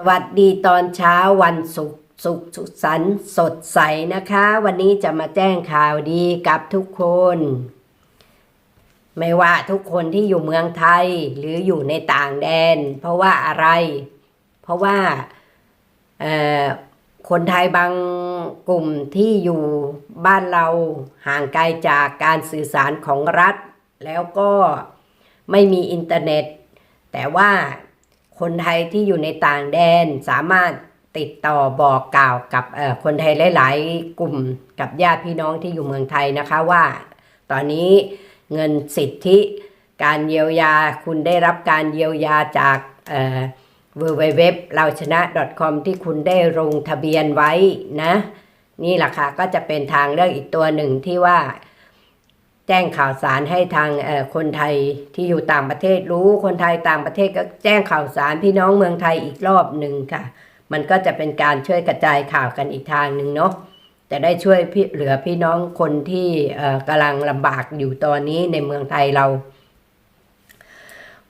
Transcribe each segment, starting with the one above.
สวัสดีตอนเช้าวันศุกร์สุขสุขสันต์สดใสนะคะ วันนี้จะมาแจ้งข่าวดีกับทุกคน ไม่ว่าทุกคนที่อยู่เมืองไทยหรืออยู่ในต่างแดน เพราะว่าอะไร เพราะว่าคนไทยบางกลุ่มที่อยู่บ้านเราห่างไกลจากการสื่อสารของรัฐ แล้วก็ไม่มีอินเทอร์เน็ต แต่ว่า คนไทยที่อยู่ในต่างแดนสามารถติดต่อบอกกล่าวกับคนไทยหลาย ๆ กลุ่มกับญาติพี่น้องที่อยู่เมืองไทยนะคะว่า ตอนนี้เงินสิทธิการเยียวยาคุณได้รับการเยียวยาจากเอ่อ w w w เราชนะ .com ที่คุณได้ลงทะเบียนไว้นะ นี่แหละค่ะก็จะเป็นทางเลือกอีกตัวหนึ่งที่ว่า แจ้งข่าวสารให้ทางคนไทยที่อยู่ต่างประเทศรู้คนไทยต่างประเทศก็แจ้งข่าวสารพี่น้องเมืองไทยอีกรอบหนึ่งค่ะ มันก็จะเป็นการช่วยกระจายข่าวกันอีกทางหนึ่งเนาะจะได้ช่วยพี่เหลือพี่น้องคนที่กำลังลำบากอยู่ตอนนี้ในเมืองไทยเรา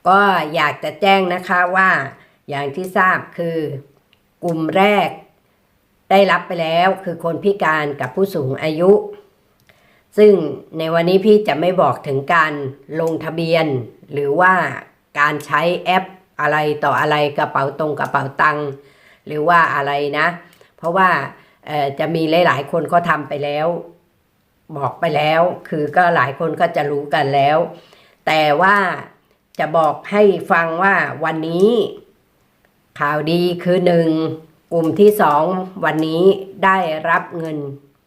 ก็อยากจะแจ้งนะคะว่าอย่างที่ทราบคือกลุ่มแรกได้รับไปแล้วคือคนพิการกับผู้สูงอายุ ซึ่งในวันนี้พี่จะไม่บอกถึงการลงทะเบียน หรือว่าการใช้แอปอะไรต่ออะไรกระเป๋าตรงกระเป๋าตังค์หรือว่าอะไรนะ เพราะว่าจะมีหลาย ๆ คนเขาทำไปแล้ว บอกไปแล้ว คือก็หลายคนก็จะรู้กันแล้ว แต่ว่าจะบอกให้ฟังว่าวันนี้ ข่าวดีคือหนึ่งกลุ่มที่สองวันนี้ได้รับเงิน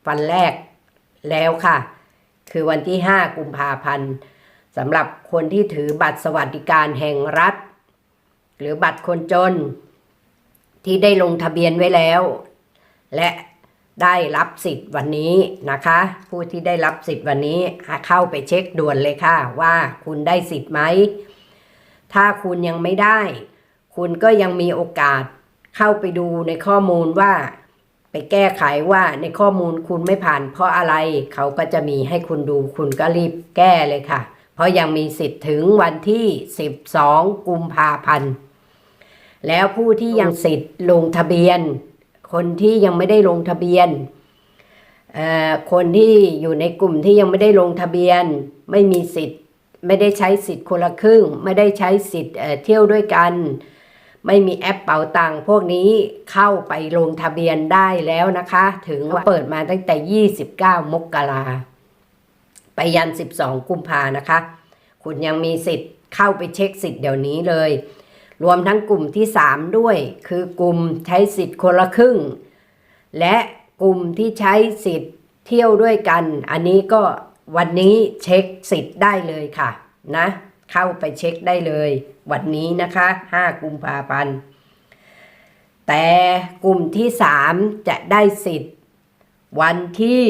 วันแรก แล้วค่ะ คือวันที่ 5 กุมภาพันธ์สำหรับคนที่ถือบัตรสวัสดิการแห่งรัฐ หรือบัตรคนจน ที่ได้ลงทะเบียนไว้แล้ว และได้รับสิทธิ์วันนี้นะคะ ผู้ที่ได้รับสิทธิ์วันนี้เข้าไปเช็คด่วนเลยค่ะ ว่าคุณได้สิทธิ์ไหม ถ้าคุณยังไม่ได้ คุณก็ยังมีโอกาสเข้าไปดูในข้อมูลว่า ไปแก้ไขว่าในข้อมูลคุณไม่ผ่าน เพราะอะไรเขาก็จะมีให้คุณดูคุณก็รีบแก้เลยค่ะ เพราะยังมีสิทธิ์ถึงวันที่ 12 กุมภาพันธ์แล้วผู้ที่ยังสิทธิ์ลงทะเบียน คนที่ยังไม่ได้ลงทะเบียนเอ่อคนที่อยู่ในกลุ่มที่ยังไม่ได้ลงทะเบียน ไม่มีสิทธิ์ ไม่ได้ใช้สิทธิ์คนละครึ่ง ไม่ได้ใช้สิทธิ์เอ่อเที่ยวด้วยกัน ไม่มีแอปเป๋าตังพวกนี้เข้าไปลงทะเบียนได้แล้วนะคะ ถึงว่าเปิดมาตั้งแต่ 29 มกราไปยัน 12 กุมภานะคะ คุณยังมีสิทธิ์เข้าไปเช็คสิทธิ์เดี๋ยวนี้เลย รวมทั้งกลุ่มที่ 3 ด้วย คือกลุ่มใช้สิทธิ์คนละครึ่ง และกลุ่มที่ใช้สิทธิ์เที่ยวด้วยกัน อันนี้ก็วันนี้เช็คสิทธิ์ได้เลยค่ะนะ เข้าไปเช็คได้เลย วันนี้นะคะ 5 กุมภาพันธ์แต่กลุ่มที่ 3 จะได้สิทธิ์ วันที่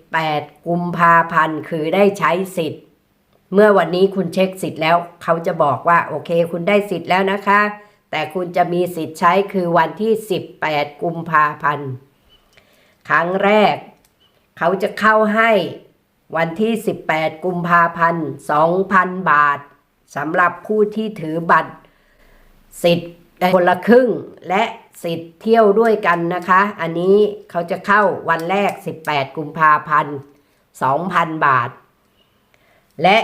18 กุมภาพันธ์คือได้ใช้สิทธิ์ เมื่อวันนี้คุณเช็คสิทธิ์แล้ว เขาจะบอกว่าโอเค คุณได้สิทธิ์แล้วนะคะ แต่คุณจะมีสิทธิ์ใช้คือวันที่ 18 กุมภาพันธ์ครั้งแรก เขาจะเข้าให้วันที่ 18 กุมภาพันธ์ 2,000 บาท สำหรับผู้ที่ถือบัตร สิทธิ์คนละครึ่งและสิทธิ์เที่ยวด้วยกันนะคะ อันนี้เขาจะเข้าวันแรก 18 กุมภาพันธ์ 2,000 บาท และ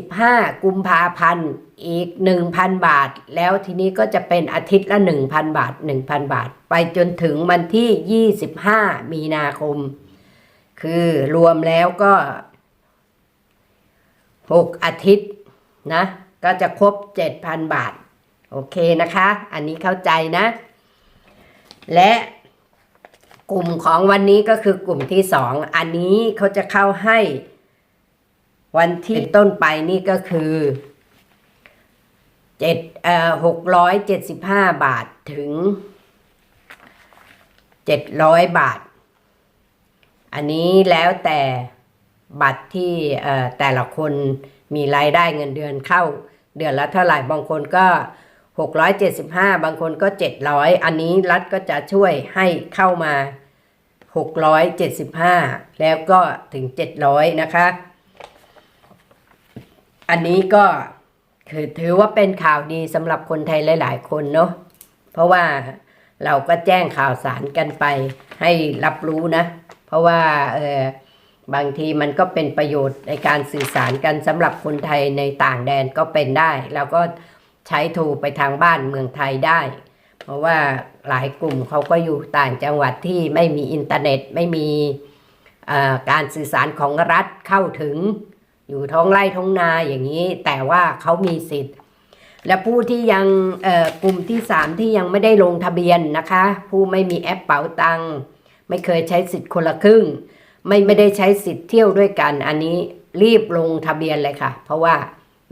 25 กุมภาพันธ์อีก 1,000 บาท แล้วทีนี้ก็จะเป็นอาทิตย์ละ 1,000 บาท 1,000 บาท ไปจนถึงวันที่ 25 มีนาคม คือรวมแล้วก็ 6 อาทิตย์ นะ ก็จะครบ 7,000 บาท โอเคนะคะ อันนี้เข้าใจนะ และกลุ่มของวันนี้ก็คือกลุ่มที่สองอันนี้เขาจะเข้าให้วันที่ต้นไปนี่ก็คือเจ็ดเอ่อหกร้อยเจ็ดสิบห้าบาทถึงเจ็ดร้อยบาท อันนี้แล้วแต่ บัตรที่แต่ละคนมีรายได้เงินเดือนเข้า เดือนละเท่าไหร่บางคนก็ 675 บางคนก็ 700 อันนี้รัฐก็จะช่วยให้เข้ามา 675 แล้วก็ถึง 700 นะคะ อันนี้ก็คือถือว่าเป็นข่าวดีสำหรับคนไทยหลาย ๆ คนเนาะเพราะว่าเราก็แจ้งข่าวสารกันไปให้รับรู้นะ เพราะว่าเออ บางทีมันก็เป็นประโยชน์ในการสื่อสารกันสำหรับคนไทยในต่างแดนก็เป็นได้ แล้วก็ใช้โทรไปทางบ้านเมืองไทยได้ เพราะว่าหลายกลุ่มเขาก็อยู่ต่างจังหวัดที่ไม่มีอินเทอร์เน็ตไม่มีการสื่อสารของรัฐเข้าถึง อยู่ท้องไร่ท้องนาอย่างนี้ แต่ว่าเขามีสิทธิ์ และผู้ที่ยังกลุ่มที่สามที่ยังไม่ได้ลงทะเบียนนะคะ ผู้ไม่มีแอปเป๋าตังไม่เคยใช้สิทธิ์คนละครึ่ง ไม่ไม่ได้ใช้สิทธิ์เที่ยวด้วยกัน อันนี้รีบลงทะเบียนเลยค่ะ เพราะว่า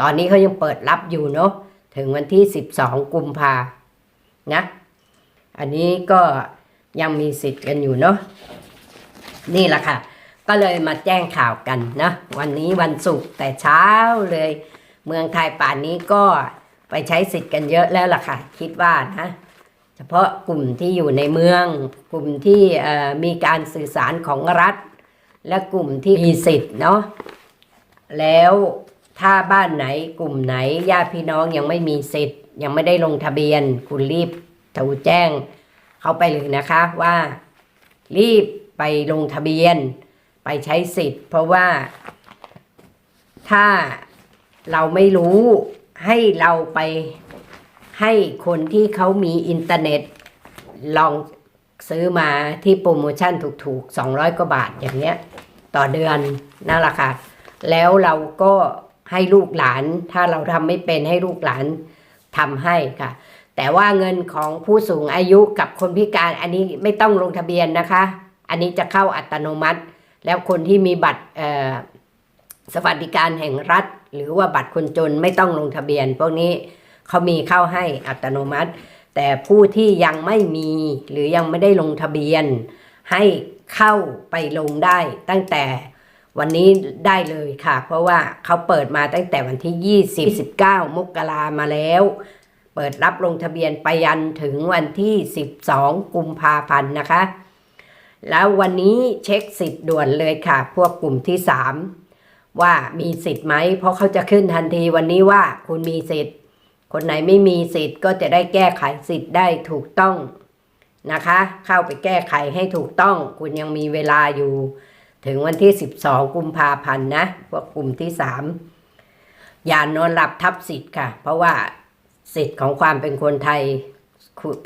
ตอนนี้เขายังเปิดรับอยู่เนาะถึงวันที่ 12 กุมภานะอันนี้ก็ยังมีสิทธิ์กันอยู่เนาะนี่แหละค่ะ ก็เลยมาแจ้งข่าวกันนะวันนี้วันศุกร์แต่เช้าเลย เมืองไทยป่านนี้ก็ไปใช้สิทธิ์กันเยอะแล้วล่ะค่ะ คิดว่านะเฉพาะกลุ่มที่อยู่ในเมือง กลุ่มที่มีการสื่อสารของรัฐ และกลุ่มที่มีสิทธิ์เนาะแล้วถ้าบ้านไหนกลุ่มไหนญาติพี่น้องยังไม่มีสิทธิ์ ยังไม่ได้ลงทะเบียน คุณรีบโทรแจ้งเขาไปเลยนะคะว่า รีบไปลงทะเบียน ไปใช้สิทธิ์ เพราะว่า ถ้าเราไม่รู้ให้เราไปให้คนที่เขามีอินเทอร์เน็ต ลองซื้อมาที่โปรโมชั่นถูกๆ 200 กว่าบาทอย่างเงี้ย ต่อเดือนนั่นแหละค่ะ แล้วเราก็ให้ลูกหลาน ถ้าเราทำไม่เป็นให้ลูกหลานทำให้ค่ะ แต่ว่าเงินของผู้สูงอายุกับคนพิการอันนี้ไม่ต้องลงทะเบียนนะคะ อันนี้จะเข้าอัตโนมัติ แล้วคนที่มีบัตรเอ่อสวัสดิการแห่งรัฐ หรือว่าบัตรคนจนไม่ต้องลงทะเบียน พวกนี้เขามีเข้าให้อัตโนมัติ แต่ผู้ที่ยังไม่มีหรือยังไม่ได้ลงทะเบียน ให้ เข้าไปลงได้ตั้งแต่วันนี้ได้เลยค่ะ เพราะว่าเขาเปิดมาตั้งแต่วันที่ 20 19 มกรามาแล้ว เปิดรับลงทะเบียนไปยันถึงวันที่ 12 กุมภาพันธ์นะคะ แล้ววันนี้เช็คสิทธิ์ด่วนเลยค่ะ พวกกลุ่มที่ 3 ว่ามีสิทธิ์ไหม เพราะเขาจะขึ้นทันทีวันนี้ว่าคุณมีสิทธิ์ คนไหนไม่มีสิทธิ์ก็จะได้แก้ไขสิทธิ์ได้ถูกต้อง นะคะ เข้าไปแก้ไขให้ถูกต้อง คุณยังมีเวลาอยู่ ถึงวันที่ 12 กุมภาพันธ์นะพวกกลุ่มที่ 3 อย่านอนหลับทับสิทธิ์ค่ะ เพราะว่าสิทธิ์ของความเป็นคนไทย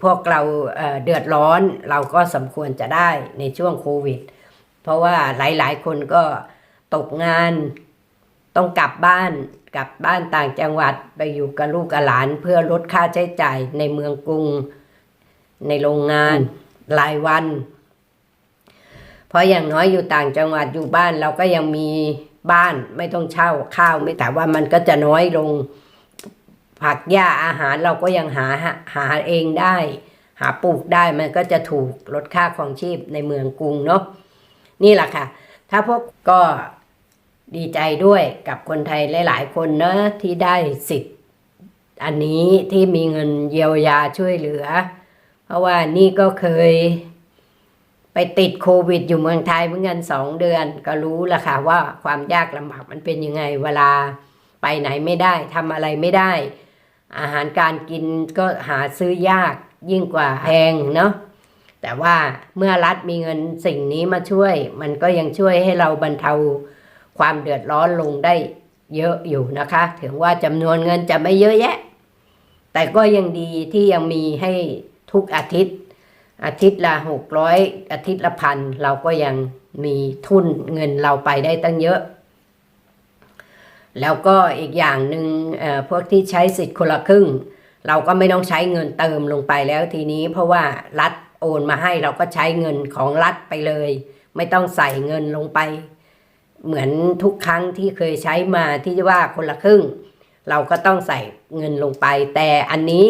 พวกเราเเดือดร้อนเราก็สมควรจะได้ในช่วงโควิด เพราะว่าหลายๆ คนก็ตกงานต้องกลับบ้านกลับบ้านต่างจังหวัดไปอยู่กับลูกกับหลาน เพื่อลดค่าใช้จ่ายในเมืองกรุง ในโรงงานรายวัน เพราะอย่างน้อยอยู่ต่างจังหวัดอยู่บ้านเราก็ยังมีบ้านไม่ต้องเช่าข้าวไม่แต่ว่ามันก็จะน้อยลง ผักหญ้าอาหารเราก็ยังหาหาเองได้ หาปลูกได้มันก็จะถูกลดค่าของชีพในเมืองกรุงเนาะนี่แหละค่ะ ถ้าพวกก็ดีใจด้วยกับคนไทยหลาย ๆ คนเนอะที่ได้สิทธิ์ อันนี้ที่มีเงินเยียวยาช่วยเหลือ เพราะว่านี่ก็เคยไปติดโควิดอยู่เมืองไทยเหมือนกันสองเดือน ก็รู้ละค่ะว่าความยากลำบากมันเป็นยังไงเวลาไปไหนไม่ได้ทำอะไรไม่ได้ อาหารการกินก็หาซื้อยากยิ่งกว่าแพงเนาะแต่ว่าเมื่อรัฐมีเงินสิ่งนี้มาช่วย มันก็ยังช่วยให้เราบรรเทาความเดือดร้อนลงได้เยอะอยู่นะคะ ถึงว่าจำนวนเงินจะไม่เยอะแยะ แต่ก็ยังดีที่ยังมีให้ ทุกอาทิตย์ อาทิตย์ละหกร้อยอาทิตย์ละพันเราก็ยังมีทุนเงินเราไปได้ตั้งเยอะ แล้วก็อีกอย่างหนึ่งเอ่อพวกที่ใช้สิทธิ์คนละครึ่ง เราก็ไม่ต้องใช้เงินเติมลงไปแล้วทีนี้เพราะว่ารัฐโอนมาให้เราก็ใช้เงินของรัฐไปเลย ไม่ต้องใส่เงินลงไป เหมือนทุกครั้งที่เคยใช้มาที่ว่าคนละครึ่ง เราก็ต้องใส่เงินลงไป แต่อันนี้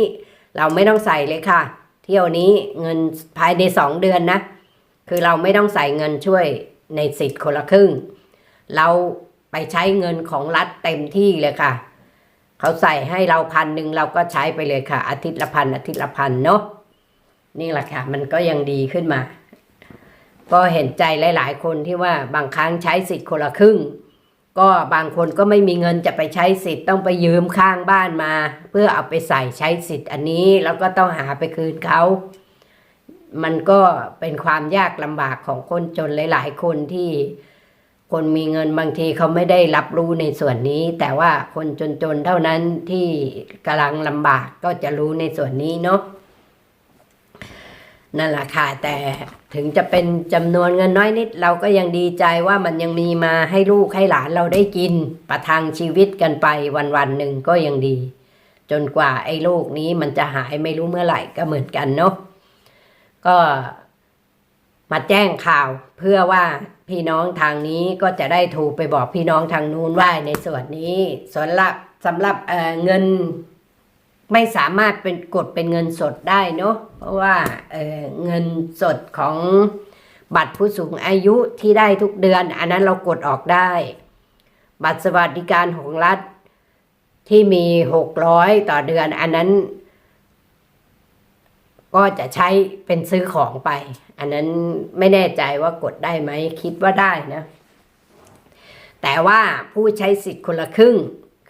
เราไม่ต้องใส่เลยค่ะ เที่ยวนี้เงินภายในสองเดือนนะ คือเราไม่ต้องใส่เงินช่วยในสิทธิ์คนละครึ่ง เราไปใช้เงินของรัฐเต็มที่เลยค่ะ เขาใส่ให้เราพันหนึ่งเราก็ใช้ไปเลยค่ะ อาทิตย์ละพันอาทิตย์ละพันเนาะนี่แหละค่ะ มันก็ยังดีขึ้นมา ก็เห็นใจหลาย ๆ คนที่ว่าบางครั้งใช้สิทธิ์คนละครึ่ง ก็บางคนก็ไม่มีเงินจะไปใช้สิทธิ์ต้องไปยืมข้างบ้านมา เพื่อเอาไปใส่ใช้สิทธิ์อันนี้แล้วก็ต้องหาไปคืนเขามันก็เป็นความยากลำบากของคนจนหลาย ๆ คนที่คนมีเงินบางทีเขาไม่ได้รับรู้ในส่วนนี้ แต่ว่าคนจน ๆ เท่านั้นที่กำลังลำบากก็จะรู้ในส่วนนี้เนาะ นั่นแหละค่ะแต่ถึงจะเป็นจำนวนเงินน้อยนิด เราก็ยังดีใจว่ามันยังมีมาให้ลูกให้หลานเราได้กิน ประทังชีวิตกันไปวันๆหนึ่งก็ยังดี จนกว่าไอ้โรคนี้มันจะหายไม่รู้เมื่อไหร่ก็เหมือนกันเนาะก็มาแจ้งข่าวเพื่อว่าพี่น้องทางนี้ก็จะได้ถูกไปบอกพี่น้องทางนู้นว่าในส่วนนี้ส่วนละสำหรับเเงิน ไม่สามารถเป็นกดเป็นเงินสดได้เนาะเพราะว่าเเงินสดของบัตรผู้สูงอายุที่ได้ทุกเดือน อันนั้นเรากดออกได้ บัตรสวัสดิการของรัฐที่มีหกร้อยต่อเดือน อันนั้น ก็จะใช้เป็นซื้อของไป อันนั้นไม่แน่ใจว่ากดได้ไหมคิดว่าได้นะ แต่ว่าผู้ใช้สิทธิ์คนละครึ่ง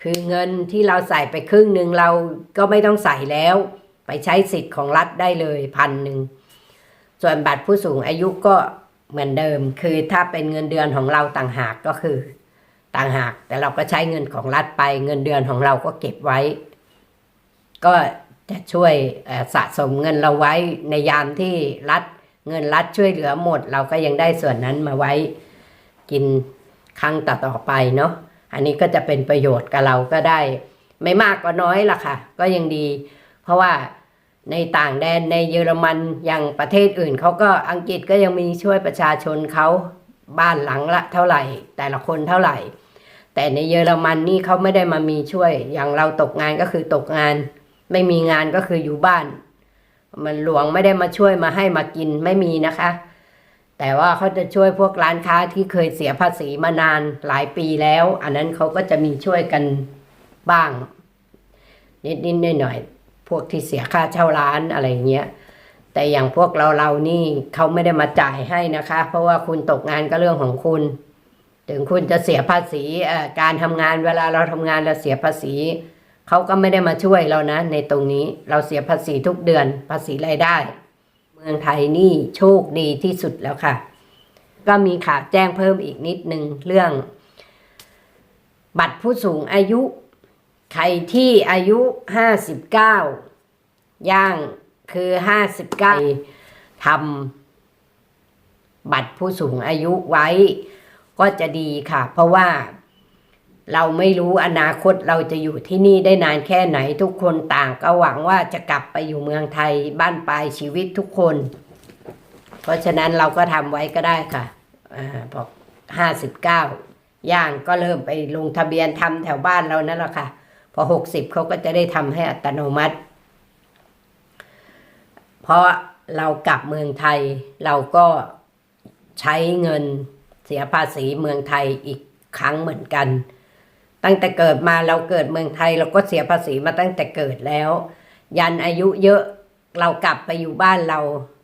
คือเงินที่เราใส่ไปครึ่งหนึ่งเราก็ไม่ต้องใส่แล้ว ไปใช้สิทธิ์ของรัฐได้เลยพันหนึ่ง ส่วนบัตรผู้สูงอายุก็เหมือนเดิม คือถ้าเป็นเงินเดือนของเราต่างหากก็คือ ต่างหากแต่เราก็ใช้เงินของรัฐไป เงินเดือนของเราก็เก็บไว้ ก็จะช่วยสะสมเงินเราไว้ในยามที่รัฐเงินรัฐช่วยเหลือหมด เราก็ยังได้ส่วนนั้นมาไว้กินครั้งต่อๆไปเนาะ อันนี้ก็จะเป็นประโยชน์กับเราก็ได้ ไม่มากก็น้อยล่ะค่ะ ก็ยังดี เพราะว่าในต่างแดนในเยอรมันอย่างประเทศอื่นเขาก็อังกฤษก็ยังมีช่วยประชาชนเขาบ้านหลังละเท่าไหร่ แต่ละคนเท่าไหร่ แต่ในเยอรมันนี่เขาไม่ได้มามีช่วย อย่างเราตกงานก็คือตกงาน ไม่มีงานก็คืออยู่บ้าน มันหลวงไม่ได้มาช่วยมาให้มากินไม่มีนะคะ แต่ว่าเขาจะช่วยพวกร้านค้าที่เคยเสียภาษีมานานหลายปีแล้ว อันนั้นเขาก็จะมีช่วยกันบ้าง นิดๆหน่อยๆพวกที่เสียค่าเช่าร้านอะไรเงี้ยแต่อย่างพวกเราเรานี่เขาไม่ได้มาจ่ายให้นะคะ เพราะว่าคุณตกงานก็เรื่องของคุณ ถึงคุณจะเสียภาษีการทำงานเวลาเราทำงานเราเสียภาษีเขาก็ไม่ได้มาช่วยเรานะ ในตรงนี้เราเสียภาษีทุกเดือนภาษีรายได้ มืองไทยนี่โชคดีที่สุดแล้วค่ะ ก็มีข่าวแจ้งเพิ่มอีกนิดนึงเรื่อง บัตรผู้สูงอายุ ใครที่อายุห้าสิบเก้าย่างคือห้าสิบเก้าทำบัตรผู้สูงอายุไว้ก็จะดีค่ะ เพราะว่า เราไม่รู้อนาคตเราจะอยู่ที่นี่ได้นานแค่ไหนทุกคนต่างก็หวังว่าจะกลับไปอยู่เมืองไทยบ้านปลายชีวิตทุกคน เพราะฉะนั้นเราก็ทำไว้ก็ได้ค่ะอ่าบอกห้าสิบเก้าย่างก็เริ่มไปลงทะเบียนทำแถวบ้านเรานั่นแหละค่ะ พอหกสิบเขาก็จะได้ทำให้อัตโนมัติ เพราะเรากลับเมืองไทย เราก็ใช้เงินเสียภาษีเมืองไทยอีกครั้งเหมือนกัน ตั้งแต่เกิดมาเราเกิดเมืองไทย เราก็เสียภาษีมาตั้งแต่เกิดแล้ว ยันอายุเยอะเรากลับไปอยู่บ้านเรา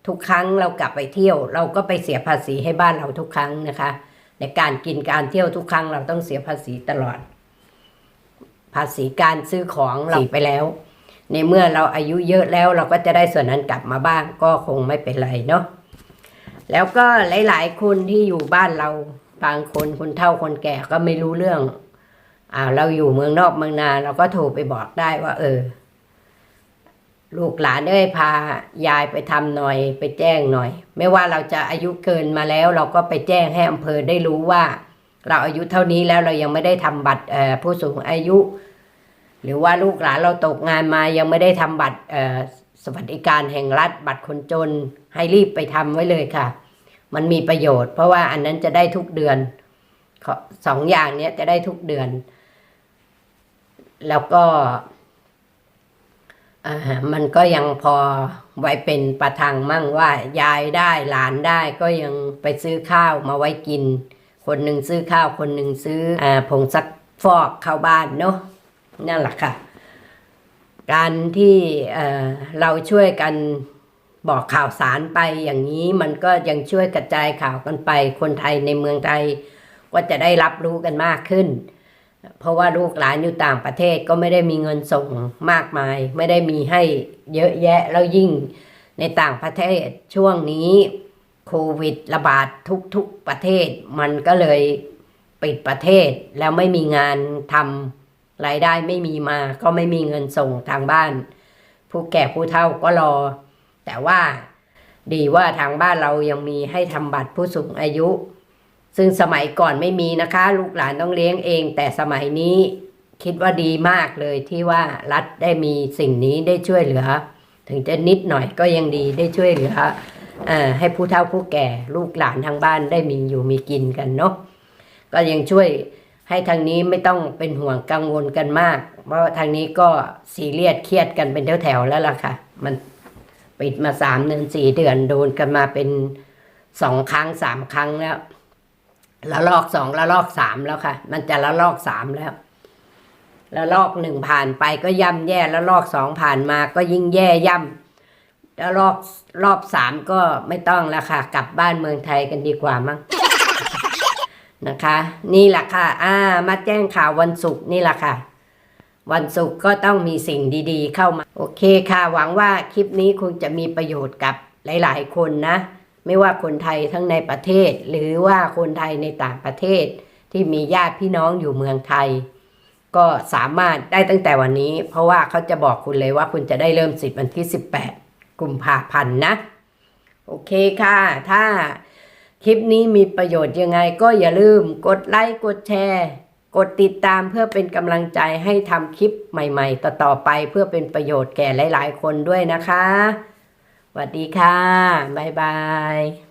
ทุกครั้งเรากลับไปเที่ยว เราก็ไปเสียภาษีให้บ้านเราทุกครั้งนะคะ ในการกินการเที่ยวทุกครั้งเราต้องเสียภาษีตลอด ภาษีการซื้อของเราไปแล้ว ในเมื่อเราอายุเยอะแล้วเราก็จะได้ส่วนนั้นกลับมาบ้างก็คงไม่เป็นไรเนาะแล้วก็หลาย ๆ คนที่อยู่บ้านเราบางคนคนเฒ่าคนแก่ก็ไม่รู้เรื่อง อ่าเราอยู่เมืองนอกเมืองนาเราก็โทรไปบอกได้ว่า เออ ลูกหลานเอ้ยพายายไปทำหน่อย ไปแจ้งหน่อย ไม่ว่าเราจะอายุเกินมาแล้ว เราก็ไปแจ้งให้อำเภอได้รู้ว่า เราอายุเท่านี้แล้วเรายังไม่ได้ทำบัตรผู้สูงอายุ หรือว่าลูกหลานเราตกงานมายังไม่ได้ทำบัตรสวัสดิการแห่งรัฐบัตรคนจนให้รีบไปทำไว้เลยค่ะ มันมีประโยชน์ เพราะว่าอันนั้นจะได้ทุกเดือนสองอย่างเนี้ยจะได้ทุกเดือน แล้วก็มันก็ยังพอไว้เป็นประทังมั่งว่ายายได้หลานได้ก็ยังไปซื้อข้าวมาไว้กิน คนหนึ่งซื้อข้าวคนหนึ่งซื้ออผงซักฟอกเข้าบ้านเนาะนั่นแหละค่ะ การที่เราช่วยกันบอกข่าวสารไปอย่างนี้มันก็ยังช่วยกระจายข่าวกันไป คนไทยในเมืองไทยก็จะได้รับรู้กันมากขึ้น เพราะว่าลูกหลานอยู่ต่างประเทศก็ไม่ได้มีเงินส่งมากมาย ไม่ได้มีให้เยอะแยะแล้วยิ่งในต่างประเทศช่วงนี้โควิดระบาดทุกๆประเทศ มันก็เลยปิดประเทศแล้วไม่มีงานทำรายได้ไม่มีมา ก็ไม่มีเงินส่งทางบ้าน ผู้แก่ผู้เฒ่าก็รอ แต่ว่าดีว่าทางบ้านเรายังมีให้ทำบัตรผู้สูงอายุ ซึ่งสมัยก่อนไม่มีนะคะ ลูกหลานต้องเลี้ยงเอง แต่สมัยนี้คิดว่าดีมากเลยที่ว่ารัฐได้มีสิ่งนี้ได้ช่วยเหลือ ถึงจะนิดหน่อยก็ยังดีได้ช่วยเหลืออให้ผู้เฒ่าผู้แก่ลูกหลานทางบ้านได้มีอยู่มีกินกันเนาะก็ยังช่วยให้ทางนี้ไม่ต้องเป็นห่วงกังวลกันมาก เพราะทางนี้ก็ซีเรียสเครียดกันเป็นแถวๆแล้วล่ะค่ะ มันปิดมาสามเดือนสี่เดือนโดนกันมาเป็นสองครั้งสามครั้งแล้ว ละลอกสองละลอกสามแล้วค่ะ มันจะละลอกสามแล้วล้วลอกหนึ่งผ่านไปก็ย่ำแย่ล้วลอกสองผ่านมาก็ยิ่งแย่ย่ำล้วลอกรอบสามก็ไม่ต้องแล้วค่ะ กลับบ้านเมืองไทยกันดีกว่ามั้งนะคะ นี่แหละค่ะ อ่า มาแจ้งข่าววันศุกร์นี่แหละค่ะ วันศุกร์ก็ต้องมีสิ่งดีๆ เข้ามา โอเคค่ะ หวังว่าคลิปนี้คงจะมีประโยชน์กับหลาย ๆ คนนะ ไม่ว่าคนไทยทั้งในประเทศ หรือว่าคนไทยในต่างประเทศ ที่มีญาติพี่น้องอยู่เมืองไทย ก็สามารถได้ตั้งแต่วันนี้ เพราะว่าเขาจะบอกคุณเลยว่าคุณจะได้เริ่มสิทธิ์วันที่ 18 กุมภาพันธ์นะ โอเคค่ะ ถ้าคลิปนี้มีประโยชน์ยังไงก็อย่าลืมกดไลค์กดแชร์ กดติดตามเพื่อเป็นกำลังใจให้ทำคลิปใหม่ ๆ ต่อๆไปเพื่อเป็นประโยชน์แก่หลาย ๆ คนด้วยนะคะ วัสดีค่ะ บ๊ายบาย